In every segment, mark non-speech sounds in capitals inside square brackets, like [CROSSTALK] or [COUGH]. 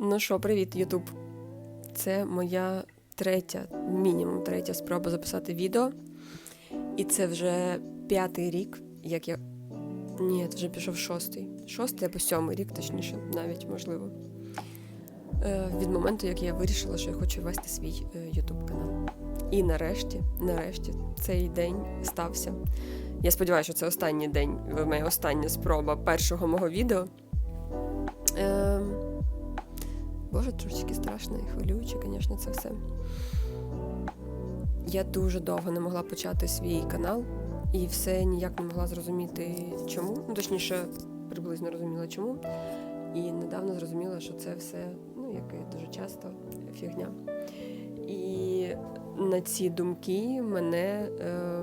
Ну що, привіт, Ютуб. Це моя третя, мінімум третя спроба записати відео. І це вже п'ятий рік, як я. Ні, це вже пішов шостий. Шостий або сьомий рік, точніше, навіть можливо. Е, від моменту, як я вирішила, що я хочу вести свій Ютуб канал. І нарешті, нарешті, цей день стався. Я сподіваюся, що це останній день, моя остання спроба першого мого відео. Трошечки страшно і хвилююче, звісно, це все. Я дуже довго не могла почати свій канал і все ніяк не могла зрозуміти, чому. Ну, точніше, приблизно розуміла, чому. І недавно зрозуміла, що це все, ну, як і дуже часто, фігня. І на ці думки мене е,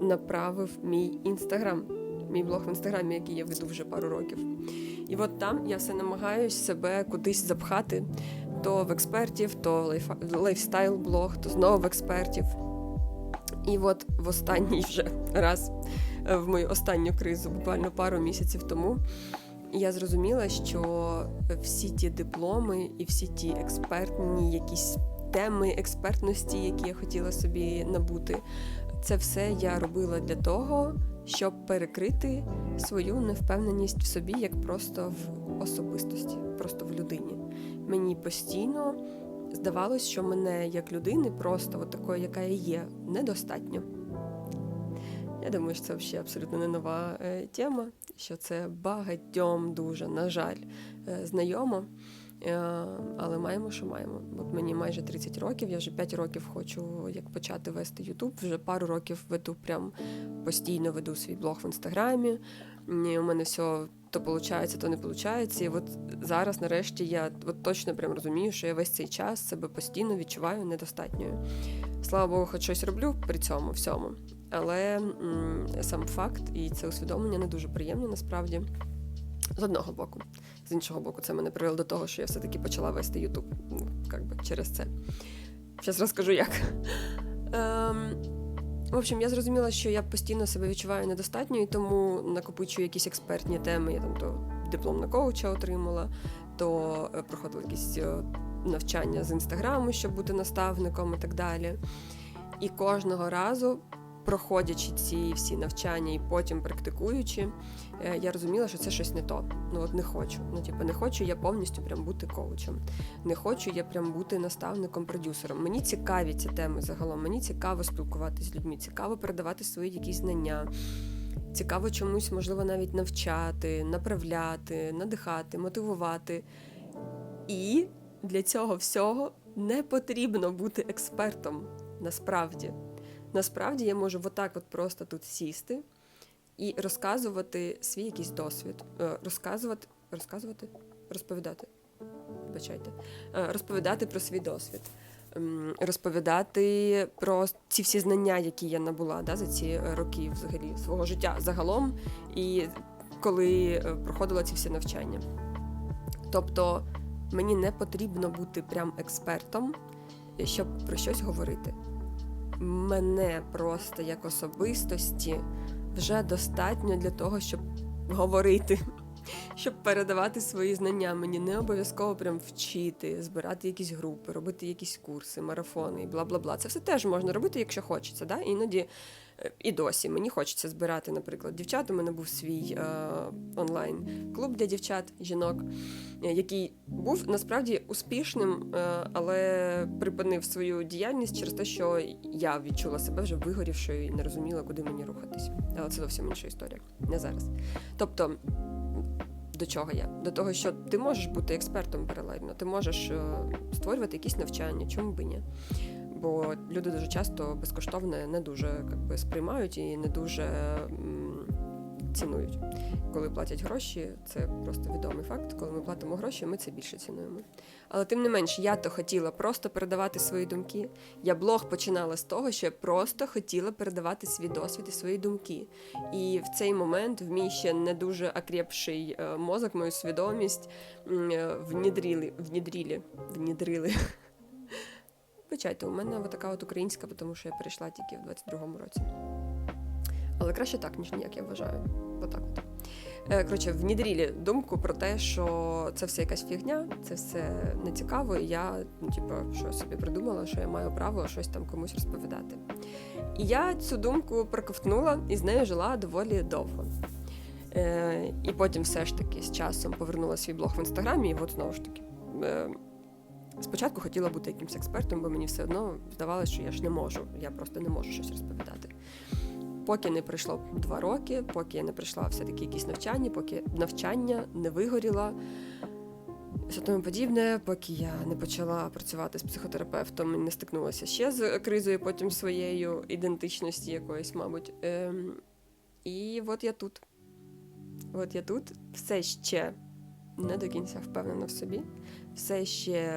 направив мій інстаграм, мій блог в інстаграмі, який я веду вже пару років. І от там я все намагаюсь себе кудись запхати то в експертів, то лайфстайл-блог, то знову в експертів. І от в останній вже раз, е, в мою останню кризу, буквально пару місяців тому, я зрозуміла, що всі ті дипломи і всі ті експертні якісь теми експертності, які я хотіла собі набути, це все я робила для того, щоб перекрити свою невпевненість в собі як просто в особистості, просто в людині. Мені постійно здавалось, що мене як людини, просто от такої, яка я є, недостатньо. Я думаю, що це взагалі абсолютно не нова е, тема, що це багатьом дуже, на жаль, е, знайомо. Е, але маємо, що маємо. От мені майже 30 років, я вже 5 років хочу як почати вести Ютуб. Вже пару років веду прям постійно веду свій блог в інстаграмі. У мене все то виходить, то не виходить. І от зараз, нарешті, я от точно прям розумію, що я весь цей час себе постійно відчуваю недостатньою. Слава Богу, хоч щось роблю при цьому всьому. Але м- сам факт і це усвідомлення не дуже приємне насправді. З одного боку. З іншого боку, це мене привело до того, що я все-таки почала вести Ютуб ну, через це. Зараз розкажу як. Ем, В общем, я зрозуміла, що я постійно себе відчуваю недостатньо, і тому накопичую якісь експертні теми. Я там то диплом на коуча отримала, то е, проходила якісь е, навчання з інстаграму, щоб бути наставником і так далі. І кожного разу проходячи ці всі навчання і потім практикуючи, е, я розуміла, що це щось не то. Ну от не хочу. Ну, типу, не хочу я повністю прям бути коучем. Не хочу я прям бути наставником, продюсером. Мені цікаві ці теми загалом. Мені цікаво спілкуватися з людьми, цікаво передавати свої якісь знання. Цікаво чомусь, можливо, навіть навчати, направляти, надихати, мотивувати. І для цього всього не потрібно бути експертом насправді. Насправді я можу отак от просто тут сісти і розказувати свій якийсь досвід, е, розказувати, розказувати, розповідати. Вибачайте, е, розповідати про свій досвід, розповідати про ці всі знання, які я набула да, за ці роки взагалі свого життя загалом, і коли е, проходила ці всі навчання. Тобто мені не потрібно бути прям експертом, щоб про щось говорити мене просто як особистості вже достатньо для того, щоб говорити, [LAUGHS] щоб передавати свої знання. Мені не обов'язково прям вчити, збирати якісь групи, робити якісь курси, марафони і бла бла бла. Це все теж можна робити, якщо хочеться. Да? Іноді і досі мені хочеться збирати, наприклад, дівчат. У мене був свій е, онлайн-клуб для дівчат, жінок, е, який був насправді успішним, е, але припинив свою діяльність через те, що я відчула себе вже вигорівшою і не розуміла, куди мені рухатись. Але це зовсім інша історія, не зараз. Тобто. До чого я? До того, що ти можеш бути експертом паралельно, ти можеш е, створювати якісь навчання, чому би ні бо люди дуже часто безкоштовне не дуже би, сприймають і не дуже цінують. Коли платять гроші, це просто відомий факт. Коли ми платимо гроші, ми це більше цінуємо. Але тим не менш, я то хотіла просто передавати свої думки. Я блог починала з того, що я просто хотіла передавати свій досвід і свої думки. І в цей момент в мій ще не дуже окрепший е, мозок, мою свідомість внідріли, внідріли, внідрили Вибачайте, у мене така от українська, тому що я перейшла тільки в 22-му році. Але краще так, ніж ніяк, я вважаю. Отак от. Е, Коротше, внідрілі думку про те, що це все якась фігня, це все не цікаво, і я, ну, типу, що собі придумала, що я маю право щось там комусь розповідати. І я цю думку проковтнула і з нею жила доволі довго. Е, і потім все ж таки з часом повернула свій блог в інстаграмі, і от знову ж таки. Е, спочатку хотіла бути якимось експертом, бо мені все одно здавалося, що я ж не можу, я просто не можу щось розповідати. Поки не пройшло два роки, поки я не пройшла все-таки якісь навчання, поки навчання не вигоріла, все тому подібне, поки я не почала працювати з психотерапевтом і не стикнулася ще з кризою потім своєю ідентичності якоїсь, мабуть. Ем, і от я тут. От я тут все ще не до кінця впевнена в собі, все ще,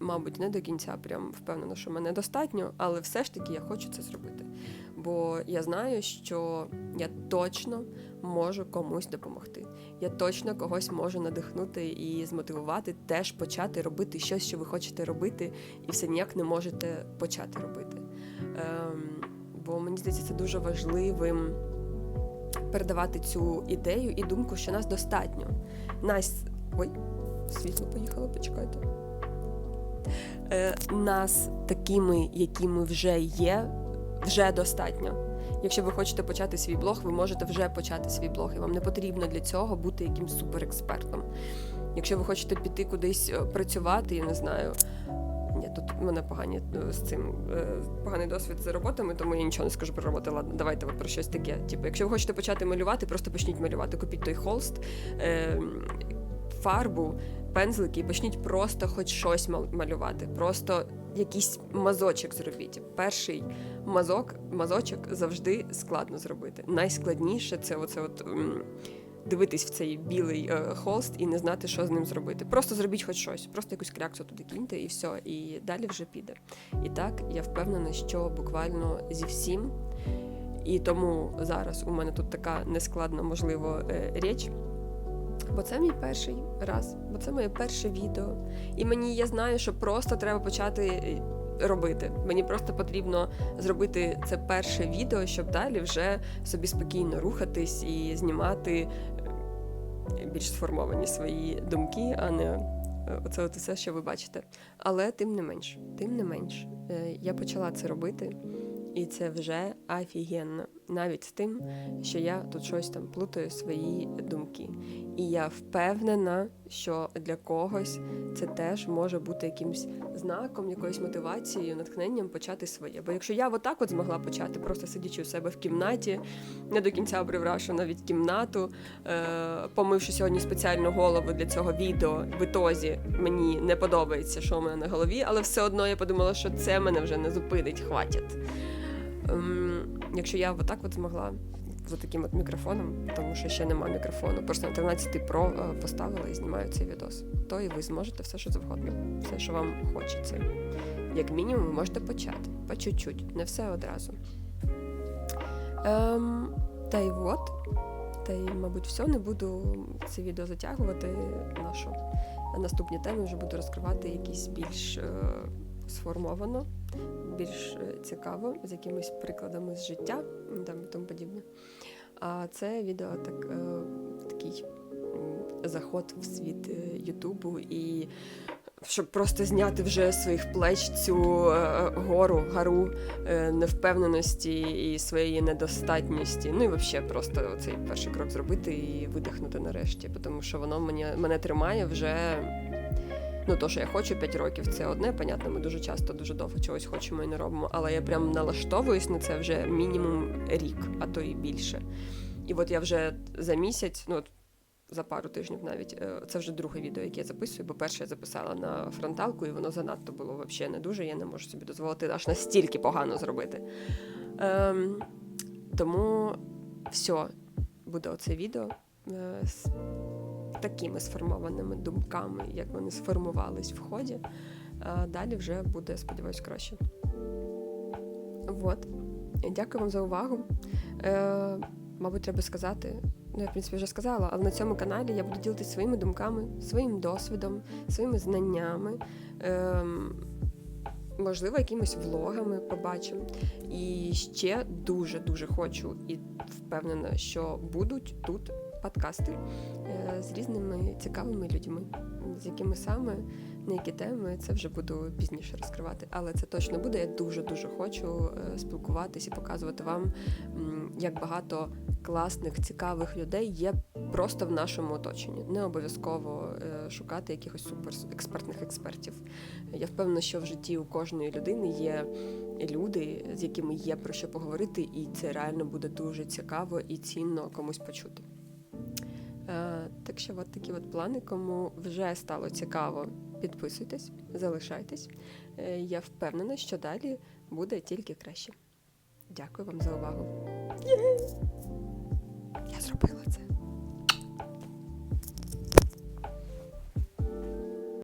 мабуть, не до кінця прям впевнена, що мене достатньо, але все ж таки я хочу це зробити. Бо я знаю, що я точно можу комусь допомогти. Я точно когось можу надихнути і змотивувати теж почати робити щось, що ви хочете робити, і все ніяк не можете почати робити. Ем, бо мені здається, це дуже важливим передавати цю ідею і думку, що нас достатньо. Нас. Ой, світло поїхало, почекайте. Е, нас такими, які ми вже є, вже достатньо. Якщо ви хочете почати свій блог, ви можете вже почати свій блог, і вам не потрібно для цього бути якимсь суперекспертом. Якщо ви хочете піти кудись е, працювати, я не знаю. Ні, тут в мене погані е, з цим е, поганий досвід з роботами, тому я нічого не скажу про роботи. Ладно, давайте про щось таке. Типу, якщо ви хочете почати малювати, просто почніть малювати. Купіть той холст, фарбу, пензлики і почніть просто хоч щось мал- малювати. Просто якийсь мазочок зробіть. Перший мазок, мазочок завжди складно зробити. Найскладніше це оце от. Дивитись в цей білий е, холст і не знати, що з ним зробити. Просто зробіть хоч щось, просто якусь кряксу туди киньте і все, і далі вже піде. І так я впевнена, що буквально зі всім. І тому зараз у мене тут така нескладна, можливо, е, річ. Бо це мій перший раз, бо це моє перше відео. І мені я знаю, що просто треба почати е, робити. Мені просто потрібно зробити це перше відео, щоб далі вже собі спокійно рухатись і знімати е, більш сформовані свої думки, а не е, оце от все, що ви бачите. Але тим не менш, тим не менш, я почала це робити, і це вже офігенно. Навіть з тим, що я тут щось там плутаю свої думки. І я впевнена, що для когось це теж може бути якимсь знаком, якоюсь мотивацією, натхненням почати своє. Бо якщо я отак от змогла почати, просто сидячи у себе в кімнаті, не до кінця привравши навіть кімнату, е- помивши сьогодні спеціальну голову для цього відео, в ітозі мені не подобається, що у мене на голові, але все одно я подумала, що це мене вже не зупинить, хватить. Ем, якщо я отак от змогла з таким от мікрофоном, тому що ще нема мікрофону, просто на 13 Pro е, поставила і знімаю цей відос, то і ви зможете все, що завгодно, все, що вам хочеться. Як мінімум, ви можете почати по чуть-чуть, не все одразу. Ем, та й от, та й, мабуть, все, не буду це відео затягувати. Нашу наступні теми вже буду розкривати якісь більш е, сформовано, більш е, цікаво, з якимись прикладами з життя там, і тому подібне. А це відео так, е, такий заход в світ е, Ютубу і щоб просто зняти вже своїх плеч цю гору, гару невпевненості і своєї недостатності. Ну і взагалі просто цей перший крок зробити і видихнути нарешті, тому що воно мене, мене тримає вже. Ну, то, що я хочу 5 років, це одне, понятно, ми дуже часто, дуже довго чогось хочемо і не робимо, але я прям налаштовуюсь на це вже мінімум рік, а то і більше. І от я вже за місяць, ну от за пару тижнів навіть, е, це вже друге відео, яке я записую, бо перше я записала на фронталку, і воно занадто було взагалі не дуже. Я не можу собі дозволити аж настільки погано зробити. Ем, тому все, буде оце відео. Е, такими сформованими думками, як вони сформувались в ході. Далі вже буде, сподіваюсь, краще. Вот. Дякую вам за увагу. Е, мабуть, треба сказати. Ну, я, в принципі, вже сказала, але на цьому каналі я буду ділитися своїми думками, своїм досвідом, своїми знаннями, ем, можливо, якимись влогами побачимо. І ще дуже дуже хочу і впевнена, що будуть тут подкасти з різними цікавими людьми, з якими саме на які теми це вже буду пізніше розкривати. Але це точно буде. Я дуже дуже хочу е, спілкуватись і показувати вам, як багато класних, цікавих людей є просто в нашому оточенні. Не обов'язково е, шукати якихось супер експертних експертів. Я впевнена, що в житті у кожної людини є люди, з якими є про що поговорити, і це реально буде дуже цікаво і цінно комусь почути. Е, так що, от такі от плани, кому вже стало цікаво, підписуйтесь, залишайтесь. Е, я впевнена, що далі буде тільки краще. Дякую вам за увагу. Я зробила це.